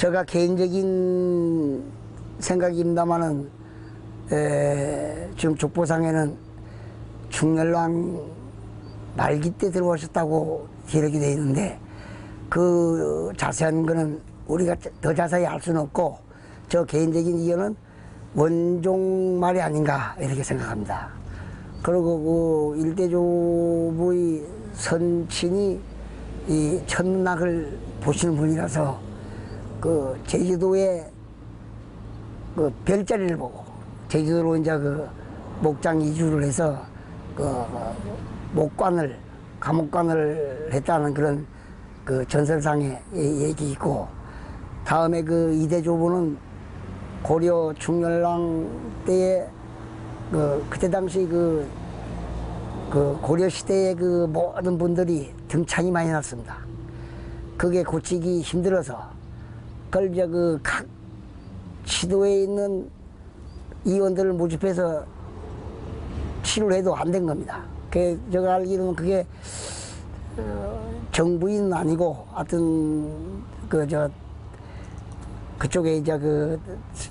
제가 개인적인 생각입니다만은 에, 지금 족보상에는 중열왕 말기 때 들어오셨다고 기록이 되어 있는데 그 자세한 거는 우리가 더 자세히 알 수는 없고 저 개인적인 의견은 원종 말이 아닌가 이렇게 생각합니다. 그리고 그 일대조부의 선친이 이 천문학을 보시는 분이라서 그 제주도에 그 별자리를 보고 제주도로 이제 그 목장 이주를 해서 그 목관을 감옥관을 했다는 그런 그 전설상의 예- 얘기 있고 다음에 그 이대조부는 고려 중열왕 때에 그 그때 당시 그, 그 고려 시대의 그 모든 분들이 등창이 많이 났습니다. 그게 고치기 힘들어서 그걸 이제 그 각 시도에 있는 의원들을 모집해서 치료를 해도 안 된 겁니다. 그 제가 알기로는 그게 어, 정부인 아니고 하여튼 그저 그쪽에 이제 그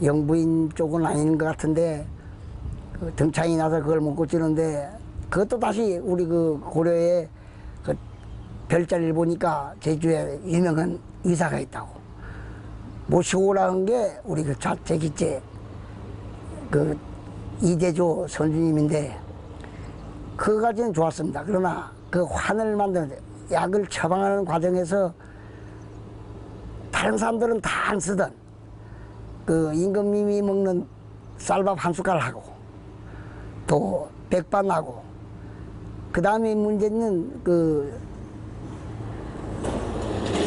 영부인 쪽은 아닌 것 같은데 그 등창이 나서 그걸 못 고치는데 그것도 다시 우리 그 고려에 그 별자리를 보니까 제주에 유명한 의사가 있다고 모시고 오라는 게 우리 그 자제기째 그 이대조 선주님인데 그거까지는 좋았습니다. 그러나 그 환을 만드는 데 약을 처방하는 과정에서 다른 사람들은 다 안 쓰던 그 임금님이 먹는 쌀밥 한 숟갈 하고 또 백반 하고 그 다음에 문제는 그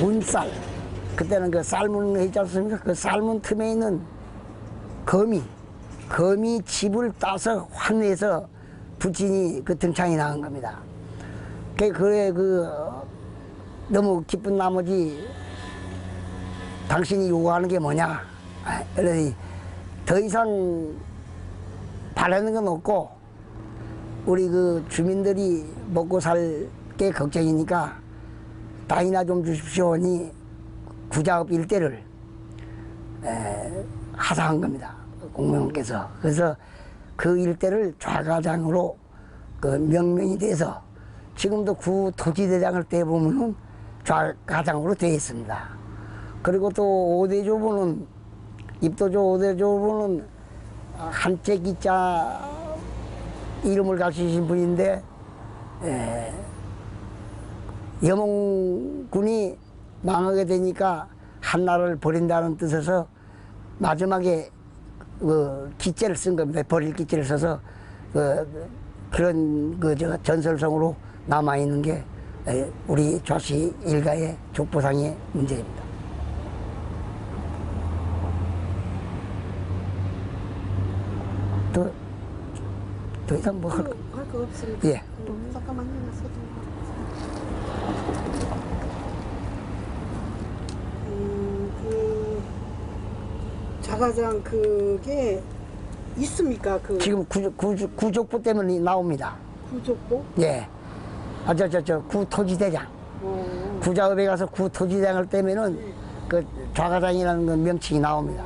문쌀 그때는 그 삶은 거 있지 않습니까? 그 삶은 틈에 있는 거미 거미 집을 따서 환내서 부친이 그 등창이 나온 겁니다. 그 그래 그 너무 기쁜 나머지 당신이 요구하는 게 뭐냐? 아, 그러니 더 이상 바라는 건 없고 우리 그 주민들이 먹고 살 게 걱정이니까 땅이나 좀 주십시오 하니 구자업 일대를 에, 하사한 겁니다. 공무원께서. 그래서 그 일대를 좌가장으로 그 명명이 돼서 지금도 구 토지대장을 떼보면은 좌가장으로 되어 있습니다. 그리고 또 오대조부는 입도조 오대조부는 한채 기자 이름을 가지신 분인데 에, 여몽군이 망하게 되니까 한나라를 버린다는 뜻에서 마지막에 그 기째를 쓴 겁니다. 버릴 기째를 써서 그 그런 그 저 전설성으로 남아 있는 게 에, 우리 좌씨 일가의 족보상의 문제입니다. 더, 더 이상 뭐 할, 할거 없습니다. 예. 음, 잠깐만요. 나 사진 음, 그 자가장 그게 있습니까? 그 지금 구, 구, 구족부 때문에 나옵니다. 구족보? 예. 아, 저, 저, 저, 구토지대장. 어, 구자읍에 가서 구토지대장을 떼면은 그 좌가장이라는 그 명칭이 나옵니다.